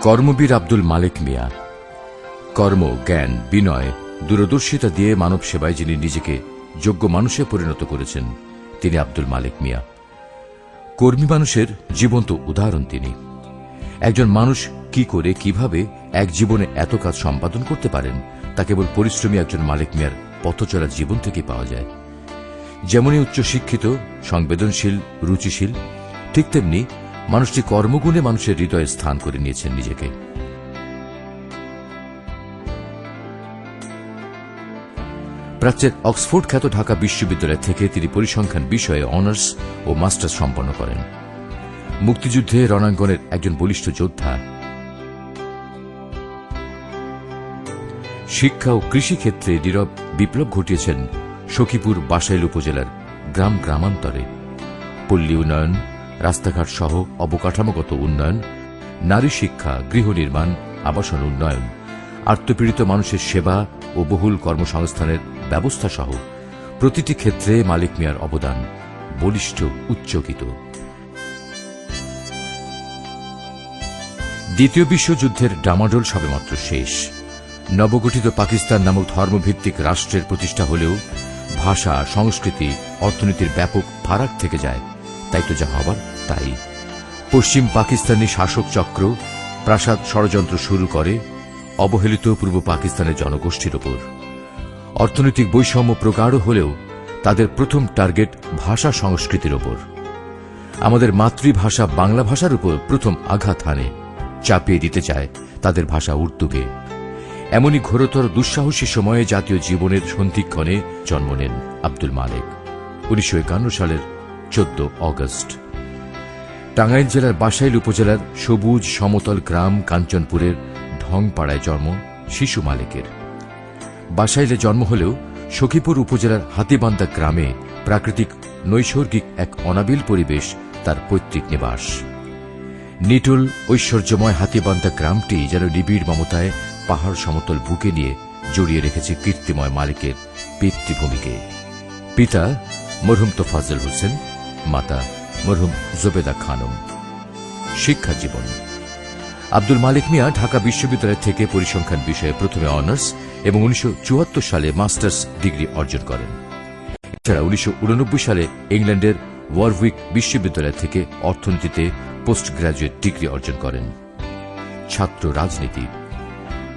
কর্মবীর আব্দুল মালিক মিয়া। কর্ম, জ্ঞান, বিনয়, দূরদর্শিতা দিয়ে মানব সেবায় যিনি নিজেকে যোগ্য মানুষে পরিণত করেছেন, তিনি আব্দুল মালিক মিয়া। কর্মী মানুষের জীবন্ত উদাহরণ তিনি। একজন মানুষ কি করে, কীভাবে এক জীবনে এত কাজ সম্পাদন করতে পারেন, তা কেবল পরিশ্রমী একজন মালিক মিয়ার পথচলা জীবন থেকে পাওয়া যায়। যেমনই উচ্চশিক্ষিত, সংবেদনশীল, রুচিশীল, ঠিক তেমনি মানুষটি কর্মগুণে মানুষের হৃদয়ে স্থান করে নিয়েছেন নিজেকে। প্রাচ্যের অক্সফোর্ড খ্যাত ঢাকা বিশ্ববিদ্যালয় থেকে তিনি পরিসংখ্যান বিষয়ে অনার্স ও মাস্টার্স সম্পন্ন করেন। মুক্তিযুদ্ধে রণাঙ্গনের একজন বলিষ্ঠ যোদ্ধা। শিক্ষা ও কৃষিক্ষেত্রে নীরব বিপ্লব ঘটিয়েছেন সখীপুর বাসাইল উপজেলার গ্রাম গ্রামান্তরে। পল্লী উন্নয়ন রাস্তাঘাট সহ অবকাঠামোগত উন্নয়ন, নারী শিক্ষা, গৃহ নির্মাণ, আবাসন উন্নয়ন আত্মপীড়িত মানুষের সেবা ও বহুল কর্মসংস্থানের ব্যবস্থা সহ প্রতিটি ক্ষেত্রে মালিক মিয়ার অবদান বলিষ্ঠ, উচ্চকিত। দ্বিতীয় বিশ্বযুদ্ধের ডামাডোল সবেমাত্র শেষ। নবগঠিত পাকিস্তান নামক ধর্মভিত্তিক রাষ্ট্রের প্রতিষ্ঠা হলেও ভাষা, সংস্কৃতি, অর্থনীতির ব্যাপক ফারাক থেকে যায়। তাই তো যা হবার তাই। পশ্চিম পাকিস্তানি শাসক চক্র প্রাসাদ ষড়যন্ত্র শুরু করে, অবহেলিত পূর্ব পাকিস্তানের জনগোষ্ঠীর ওপর। অর্থনৈতিক বৈষম্য প্রগাঢ় হলেও তাদের প্রথম টার্গেট ভাষা সংস্কৃতির ওপর। আমাদের মাতৃভাষা বাংলা ভাষার উপর প্রথম আঘাত হানে, চাপিয়ে দিতে চায় তাদের ভাষা উর্দুকে। এমনই ঘোরতর দুঃসাহসী সময়ে জাতীয় জীবনের সন্ধিক্ষণে জন্ম নেন আব্দুল মালেক। উনিশশো সালের চোদ্দ অগস্ট। টাঙ্গাইল জেলার বাসাইল উপজেলার সবুজ সমতল গ্রাম কাঞ্চনপুরের ঢংপাড়ায় জন্ম শিশু মালিকের। বাসাইলে জন্ম হলেও সখীপুর উপজেলার হাতিবান্দা গ্রামে প্রাকৃতিক নৈসর্গিক এক অনাবিল পরিবেশ তার পৈতৃক নিবাস। নিটুল ঐশ্বর্যময় হাতিবান্দা গ্রামটি যেন নিবিড় মমতায় পাহাড় সমতল বুকে নিয়ে জড়িয়ে রেখেছে কীর্তিময় মালিকের পিতৃভূমিকে। পিতা মরহুম তোফাজল হোসেন মাতা মরহুম জোবেদা খানম। শিক্ষা জীবন। আব্দুল মালিক মিয়া ঢাকা বিশ্ববিদ্যালয় থেকে পরিসংখ্যান বিষয়ে প্রথমে অনার্স এবং উনিশশো চুয়াত্তর সালে মাস্টার্স ডিগ্রি অর্জন করেন। এছাড়া উনিশশো উননব্বই সালে ইংল্যান্ডের ওয়ারউইক বিশ্ববিদ্যালয় থেকে অর্থনীতিতে পোস্ট গ্রাজুয়েট ডিগ্রি অর্জন করেন। ছাত্র রাজনীতি।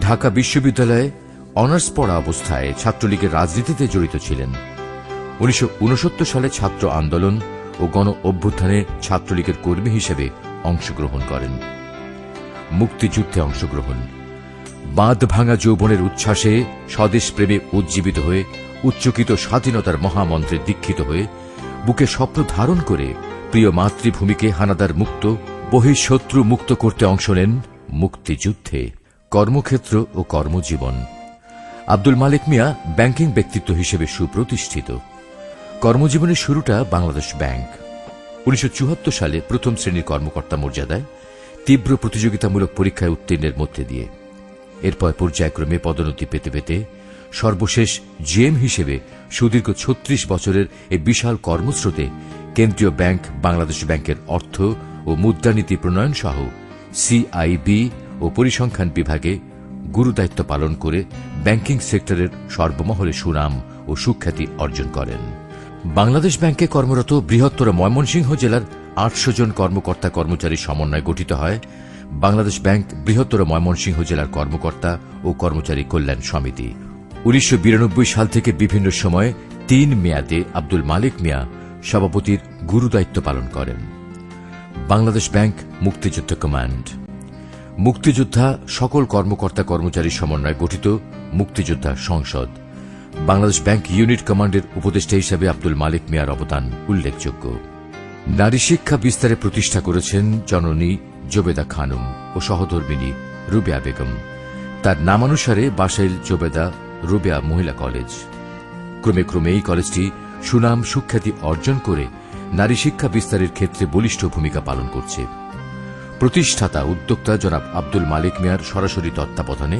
ঢাকা বিশ্ববিদ্যালয়ে অনার্স পড়া অবস্থায় ছাত্রলীগের রাজনীতিতে জড়িত ছিলেন। উনিশশো উনসত্তর সালে ছাত্র আন্দোলন ও গণ অভ্যুত্থানে ছাত্রলীগের কর্মী হিসেবে অংশগ্রহণ করেন। মুক্তিযুদ্ধে অংশগ্রহণ। বাঁধ ভাঙা যৌবনের উচ্ছ্বাসে স্বদেশ প্রেমে উজ্জীবিত হয়ে, উচ্চকিত স্বাধীনতার মহামন্ত্রে দীক্ষিত হয়ে, বুকে স্বপ্ন ধারণ করে প্রিয় মাতৃভূমিকে হানাদার মুক্ত, বহিঃশত্রু মুক্ত করতে অংশ নেন মুক্তিযুদ্ধে কর্মক্ষেত্র ও কর্মজীবন। আব্দুল মালিক মিয়া ব্যাংকিং ব্যক্তিত্ব হিসেবে সুপ্রতিষ্ঠিত। কর্মজীবনের শুরুটা বাংলাদেশ ব্যাংক। উনিশশো চুয়াত্তর সালে প্রথম শ্রেণির কর্মকর্তা মর্যাদায় তীব্র প্রতিযোগিতামূলক পরীক্ষায় উত্তীর্ণের মধ্যে দিয়ে। এরপর পর্যায়ক্রমে পদোন্নতি পেতে পেতে সর্বশেষ জিএম হিসেবে সুদীর্ঘ ছত্রিশ বছরের এই বিশাল কর্মস্রোতে কেন্দ্রীয় ব্যাংক বাংলাদেশ ব্যাংকের অর্থ ও মুদ্রানীতি প্রণয়ন সহ সিআইবি ও পরিসংখ্যান বিভাগে গুরুদায়িত্ব পালন করে ব্যাংকিং সেক্টরের সর্বমহলে সুনাম ও সুখ্যাতি অর্জন করেন। বাংলাদেশ ব্যাংকে কর্মরত বৃহত্তর ময়মনসিংহ জেলার আটশো জন কর্মকর্তা কর্মচারী সমন্বয় গঠিত হয়। বাংলাদেশ ব্যাংক বৃহত্তর ময়মনসিংহ জেলার কর্মকর্তা ও কর্মচারী কল্যাণ সমিতি। উনিশশো বিরানব্বই সাল থেকে বিভিন্ন সময়ে তিন মেয়াদে আব্দুল মালিক মিয়া সভাপতির গুরুদায়িত্ব পালন করেন। বাংলাদেশ ব্যাংক মুক্তিযুদ্ধ কমান্ড। মুক্তিযোদ্ধা সকল কর্মকর্তা কর্মচারী সমন্বয়ে গঠিত মুক্তিযোদ্ধা সংসদ। বাংলাদেশ ব্যাংক ইউনিট কমান্ডের উপদেষ্টা হিসেবে আব্দুল মালিক মিয়ার অবদান উল্লেখযোগ্য। নারী শিক্ষা বিস্তারে প্রতিষ্ঠা করেছেন জননী জোবেদা খানম ও সহধর্মিনী রুবিয়া বেগম। তার নামানুসারে বাসাইল জোবেদা রুবিয়া মহিলা কলেজ। ক্রমে ক্রমে এই কলেজটি সুনাম সুখ্যাতি অর্জন করে নারী শিক্ষা বিস্তারের ক্ষেত্রে বলিষ্ঠ ভূমিকা পালন করছে। প্রতিষ্ঠাতা উদ্যোক্তা জনাব আব্দুল মালিক মিয়ার সরাসরি তত্ত্বাবধানে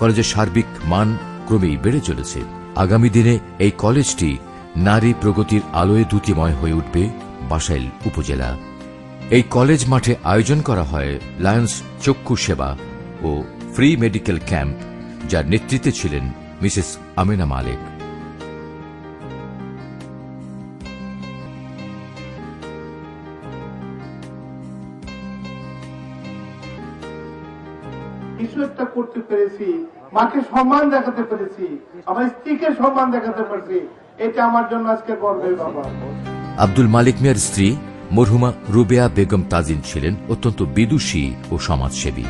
কলেজের সার্বিক মান ক্রমেই বেড়ে চলেছে। আগামী দিনে এই কলেজটি নারী প্রগতির আলোয় দ্যুতিময় হয়ে উঠবে বাসাইল উপজেলা। এই কলেজ মাঠে আয়োজন করা হয় লায়ন্স চক্ষু সেবা ও ফ্রি মেডিকেল ক্যাম্প, যার নেতৃত্বে ছিলেন মিসেস আমিনা মালিক। একটা করতে পেরেছি, মাকে সম্মান দেখাতে পেরেছি, আমার স্ত্রীকে সম্মান দেখাতে পেরেছি, এটা আমার জন্য আজকে গর্বের ব্যাপার। আব্দুল মালিক মিয়ার স্ত্রী মরহুমা রুবেয়া বেগম তাজিন ছিলেন অত্যন্ত বিদুষী ও সমাজসেবী।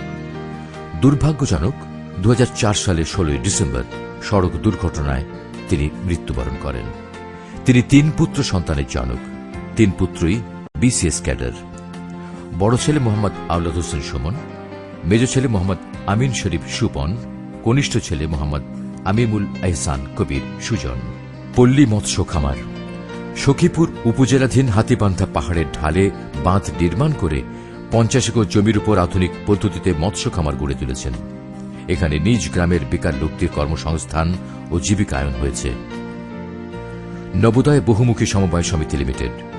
দুর্ভাগ্যজনক দু সালের ষোলোই ডিসেম্বর সড়ক দুর্ঘটনায় তিনি মৃত্যুবরণ করেন। তিনি তিন পুত্র সন্তানের জনক, তিন পুত্রই বিসিএস ক্যাডার। বড় ছেলে মোহাম্মদ আওলাদ হোসেন সুমন, মেজ ছেলে মোহাম্মদ আমিন শরীফ সুপন, কনিষ্ঠ ছেলে মোহাম্মদ আমিমুল এহসান কবির সুজন। পল্লী মৎস্য খামার। সখীপুর উপজেলাধীন হাতিপান্থা পাহাড়ের ঢালে বাঁধ নির্মাণ করে পঞ্চাশ একর জমির উপর আধুনিক পদ্ধতিতে মৎস্য খামার গড়ে তুলেছেন। এখানে নিজ গ্রামের বেকার লোকদের কর্মসংস্থান ও জীবিকায়ন হয়েছে। নবোদয় বহুমুখী সমবায় সমিতি লিমিটেড।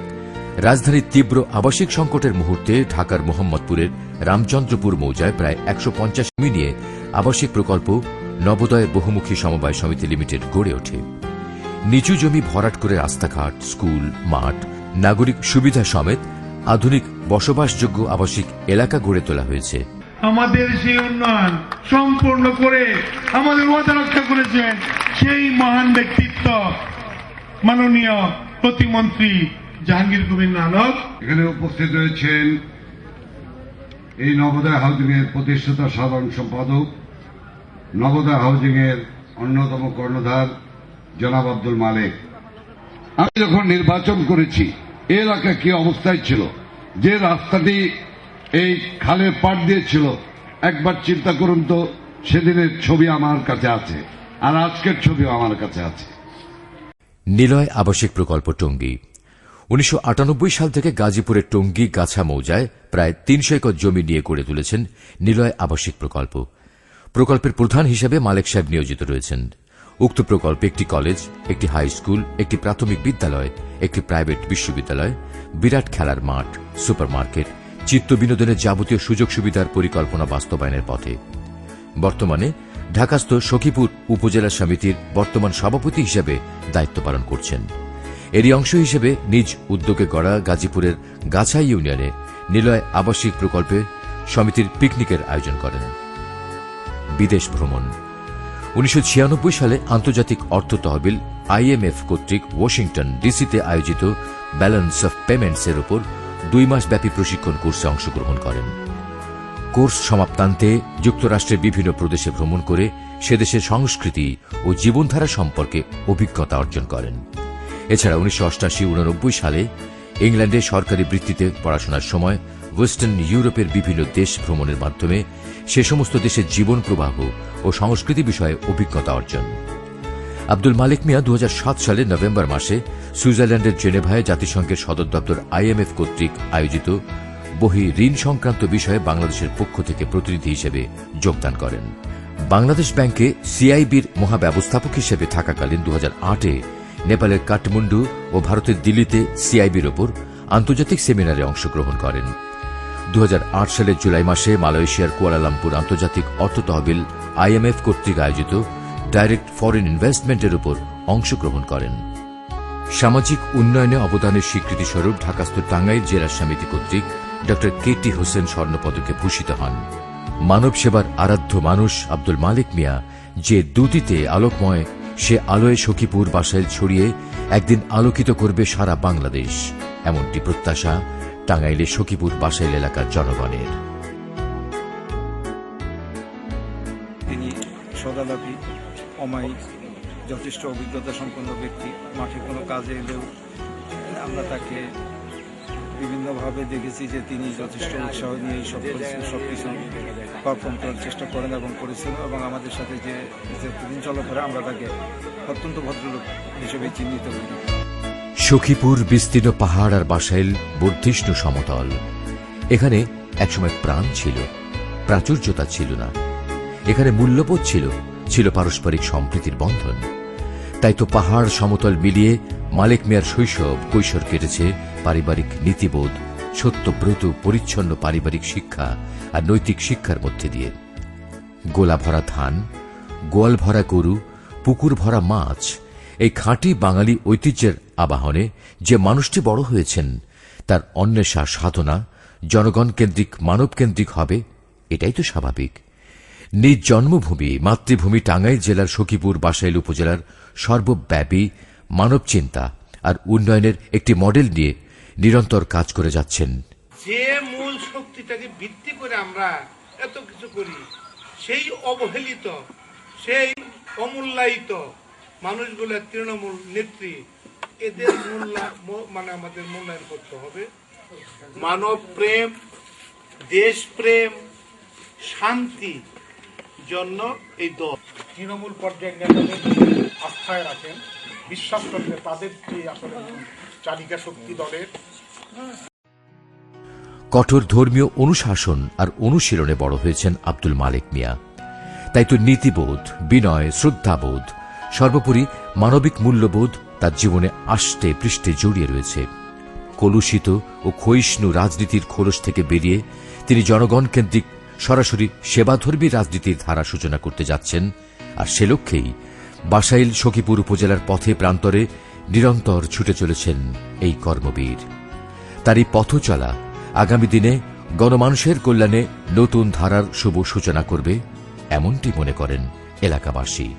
রাজধানীর তীব্র আবাসিক সংকটের মুহূর্তে ঢাকার মোহাম্মদপুরের রামচন্দ্রপুর মৌজায় প্রায় একশো পঞ্চাশ জমি নিয়ে আবাসিক প্রকল্প নবোদয় বহুমুখী সমবায় সমিতি লিমিটেড গড়ে ওঠে। নিচু জমি ভরাট করে রাস্তাঘাট, স্কুল, মাঠ, নাগরিক সুবিধা সমেত আধুনিক বসবাসযোগ্য আবাসিক এলাকা গড়ে তোলা হয়েছে। আমাদের সেই উন্নয়ন সম্পূর্ণ করে আমাদের ওয়াদা রক্ষা করেছেন সেই মহান ব্যক্তিত্ব মাননীয় প্রতিমন্ত্রী জাহাঙ্গীর কবির নানক। এখানে উপস্থিত রয়েছেন এই নবোদয় হাউজিং এর প্রতিষ্ঠাতা সাধারণ সম্পাদক নবোদয় হাউজিং এর অন্যতম কর্ণধার জনাব আব্দুল মালেক। আমি যখন নির্বাচন করেছি এলাকা কি অবস্থায় ছিল? যে রাস্তাটি এই খালের পাট দিয়েছিল একবার চিন্তা করুন তো সেদিনের ছবি আমার কাছে আছে আর আজকের ছবিও আমার কাছে আছে। নিলয় আবাসিক প্রকল্প টঙ্গী। উনিশশো আটানব্বই সাল থেকে গাজীপুরের টঙ্গী গাছা মৌজায় প্রায় তিনশো একর জমি নিয়ে গড়ে তুলেছেন নিলয় আবাসিক প্রকল্প। প্রকল্পের প্রধান হিসেবে মালেক সাহেব নিয়োজিত রয়েছেন। উক্ত প্রকল্পে একটি কলেজ, একটি হাই স্কুল, একটি প্রাথমিক বিদ্যালয়, একটি প্রাইভেট বিশ্ববিদ্যালয়, বিরাট খেলার মাঠ সুপার মার্কেট চিত্ত বিনোদনের যাবতীয় সুযোগ সুবিধার পরিকল্পনা বাস্তবায়নের পথে। বর্তমানে ঢাকাস্থ সখীপুর উপজেলা সমিতির বর্তমান সভাপতি হিসেবে দায়িত্ব পালন করছেন। এরই অংশ হিসেবে নিজ উদ্যোগে গড়া গাজীপুরের গাছা ইউনিয়নে নিলয় আবাসিক প্রকল্পে সমিতির পিকনিকের আয়োজন করেন। বিদেশ ভ্রমণ। উনিশশো ছিয়ানব্বই সালে আন্তর্জাতিক অর্থ তহবিল আইএমএফ কর্তৃক ওয়াশিংটন ডিসিতে আয়োজিত ব্যালেন্স অফ পেমেন্টসের উপর দুই মাস ব্যাপী প্রশিক্ষণ কোর্সে অংশগ্রহণ করেন। কোর্স সমাপ্তান্তে যুক্তরাষ্ট্রের বিভিন্ন প্রদেশে ভ্রমণ করে সে দেশের সংস্কৃতি ও জীবনধারা সম্পর্কে অভিজ্ঞতা অর্জন করেন। এছাড়া উনিশশো অষ্টাশি উননব্বই সালে ইংল্যান্ডে সরকারি বৃত্তিতে পড়াশোনার সময় ওয়েস্টার্ন ইউরোপের বিভিন্ন দেশ ভ্রমণের মাধ্যমে সে সমস্ত দেশের জীবন প্রবাহ ও সংস্কৃতি বিষয়ে অভিজ্ঞতা অর্জন। আব্দুল মালিক মিয়া দু সালে নভেম্বর মাসে সুইজারল্যান্ডের জেনেভায় জাতিসংঘের সদর দপ্তর আইএমএফ কর্তৃক আয়োজিত বহি ঋণ সংক্রান্ত বিষয়ে বাংলাদেশের পক্ষ থেকে প্রতিনিধি হিসেবে যোগদান করেন। বাংলাদেশ ব্যাংকে সিআইবির মহাব্যবস্থাপক হিসেবে থাকাকালীন দু আটে নেপালের কাঠমান্ডু ও ভারতের দিল্লিতে সিআইবির ওপর আন্তর্জাতিক সেমিনারে অংশগ্রহণ করেন। দু হাজার আট সালের জুলাই মাসে মালয়েশিয়ার কুয়ালালামপুর আন্তর্জাতিক অর্থ তহবিল আইএমএফ কর্তৃক আয়োজিত ডাইরেক্ট ফরেন ইনভেস্টমেন্টের উপর অংশগ্রহণ করেন। সামাজিক উন্নয়নে অবদানের স্বীকৃতিস্বরূপ ঢাকাস্থ টাঙ্গাইল জেলা সমিতি কর্তৃক ড কে টি হোসেন স্বর্ণপদকে ভূষিত হন। মানব সেবার আরাধ্য মানুষ আব্দুল মালিক মিয়া যে দুটিতে আলোকময় সে আলোয় সখীপুর বাসাইল ছড়িয়ে একদিন আলোকিত করবে সারা বাংলাদেশ। এমনটি প্রত্যাশা টাঙ্গাইলে সখীপুর বাসাইল এলাকার জনগণের। তিনি সদালাপি, অমায়িক, যথেষ্ট অভিজ্ঞতা সম্পন্ন ব্যক্তি। মাঠে কোনো কাজে এলেও আমরা তাকে বিভিন্নভাবে দেখেছি যে তিনি যথেষ্ট উৎসাহ নিয়ে সব সব কিছু পারফর্ম করার চেষ্টা করেন এবং করেছেন এবং আমাদের সাথে যে যতদিন চলাফেরা, আমরা তাকে অত্যন্ত ভদ্রলোক হিসেবে চিহ্নিত করি। সখীপুর বিস্তীর্ণ পাহাড় আর বাসাইল বর্ধিষ্ণু সমতল। এখানে একসময় প্রাণ ছিল, প্রাচুর্যতা ছিল না। এখানে মূল্যবোধ ছিল ছিল পারস্পরিক সম্প্রীতির বন্ধন। তাই তো পাহাড় সমতল মিলিয়ে মালিক মিয়ার শৈশব কৈশোর কেটেছে পারিবারিক নীতিবোধ সত্যব্রত পরিচ্ছন্ন পারিবারিক শিক্ষা আর নৈতিক শিক্ষার মধ্যে দিয়ে। গোলা ভরা ধান, গোয়াল ভরা গরু, পুকুর ভরা মাছ, এই খাঁটি বাঙালি ঐতিহ্যের আবাহনে যে মানুষটি বড় হয়েছেন, তার অন্বেষা সাধনা জনগণ কেন্দ্রিক, মানব কেন্দ্রিক হবে, এটাই তো স্বাভাবিক। নিজ জন্মভূমি, মাতৃভূমি টাঙ্গাইল জেলার সখীপুর, বাসাইল উপজেলার সর্বব্যাপী মানব চিন্তা আর উন্নয়নের একটি মডেল নিয়ে নিরন্তর কাজ করে যাচ্ছেন। যে মূল শক্তিটাকে ভিত্তি করে আমরা এত কিছু করি সেই অবহেলিত সেই অমূল্যায়িত মানুষগুলোর তৃণমূল নেত্রী এদের মূল্যা ম- মানে আমাদের মূল্যায়ন করতে হবে। মানব প্রেম দেশপ্রেম শান্তি জন্য এই দল। তৃণমূল পর্যায়ে নেতাদের আস্থায় রাখেন বিশ্বাস করেন যে তাদের যে আসলে চালিকা শক্তি দলের। কঠোর ধর্মীয় অনুশাসন আর অনুশীলনে বড় হয়েছেন আব্দুল মালিক মিয়া। তাই তো নীতিবোধ, বিনয়, শ্রদ্ধাবোধ, সর্বোপরি মানবিক মূল্যবোধ তার জীবনে আষ্টে পৃষ্ঠে জড়িয়ে রয়েছে। কলুষিত ও ক্ষয়িষ্ণু রাজনীতির খোলস থেকে বেরিয়ে তিনি জনগণ কেন্দ্রিক সরাসরি সেবাধর্মী রাজনীতির ধারা সূচনা করতে যাচ্ছেন। আর সে লক্ষ্যেই বাসাইল সখীপুর উপজেলার পথে প্রান্তরে নিরন্তর ছুটে চলেছেন এই কর্মবীর। তার এই পথ চলা আগামী দিনে গণমানুষের কল্যাণে নতুন ধারার শুভ সূচনা করবে এমনটি মনে করেন এলাকাবাসী।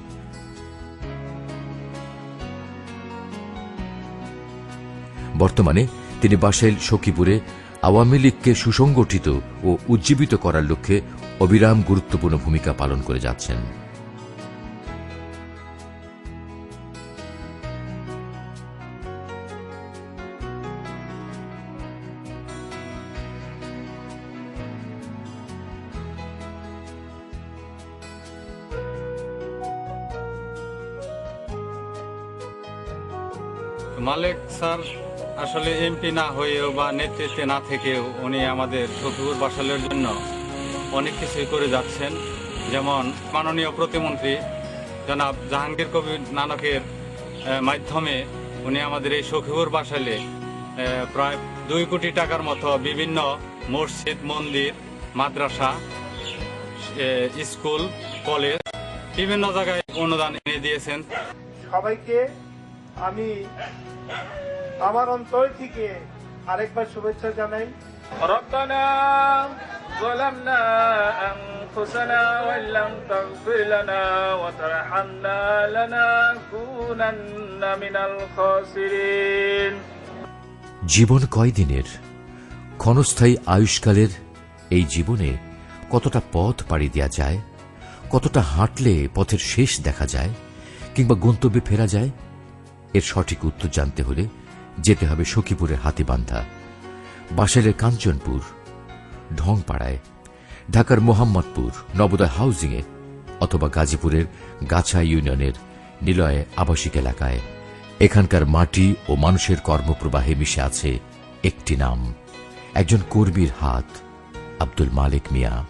বর্তমানে তিনি বাসাইল সখীপুরে আওয়ামী লীগকে সুসংগঠিত ও উজ্জীবিত করার লক্ষ্যে অবিরাম গুরুত্বপূর্ণ ভূমিকা পালন করে যাচ্ছেন। স্যার, আসলে এমপি না হয়েও বা নেতৃত্বে না থেকেও উনি আমাদের শফিউর বাসালের জন্য অনেক কিছুই করে যাচ্ছেন। যেমন মাননীয় প্রতিমন্ত্রী জনাব জাহাঙ্গীর কবির নানকের মাধ্যমে উনি আমাদের এই সখীপুর বাসালে প্রায় দুই কোটি টাকার মতো বিভিন্ন মসজিদ, মন্দির, মাদ্রাসা স্কুল, কলেজ বিভিন্ন জায়গায় অনুদান এনে দিয়েছেন। সবাইকে আমি আমার অন্তর থেকে আরেকবার শুভেচ্ছা জানাই ربنا ظلمنا أنفسنا وإن لم تغفر لنا وترحمنا لنكونن من الخاسرين জীবন কয়দিনের ক্ষণস্থায়ী আয়ুষ্কালের এই জীবনে কতটা পথ পাড়ি দেওয়া যায় কতটা হাঁটলে পথের শেষ দেখা যায় কিংবা গন্তব্যে ফেরা যায় এর সঠিক উত্তর জানতে হলে যেতে হবে সখীপুরের হাতিবান্ধা বাসেলের কাঞ্চনপুর, ঢংপাড়ায়, ঢাকার মোহাম্মদপুর, নবোদয় হাউজিংয়ে অথবা গাজীপুরের গাছা ইউনিয়নের নিলয়ে আবাসিক এলাকায়। এখানকার মাটি ও মানুষের কর্মপ্রবাহে মিশে আছে একটি নাম। একজন কর্মীর হাত, আব্দুল মালিক মিয়া।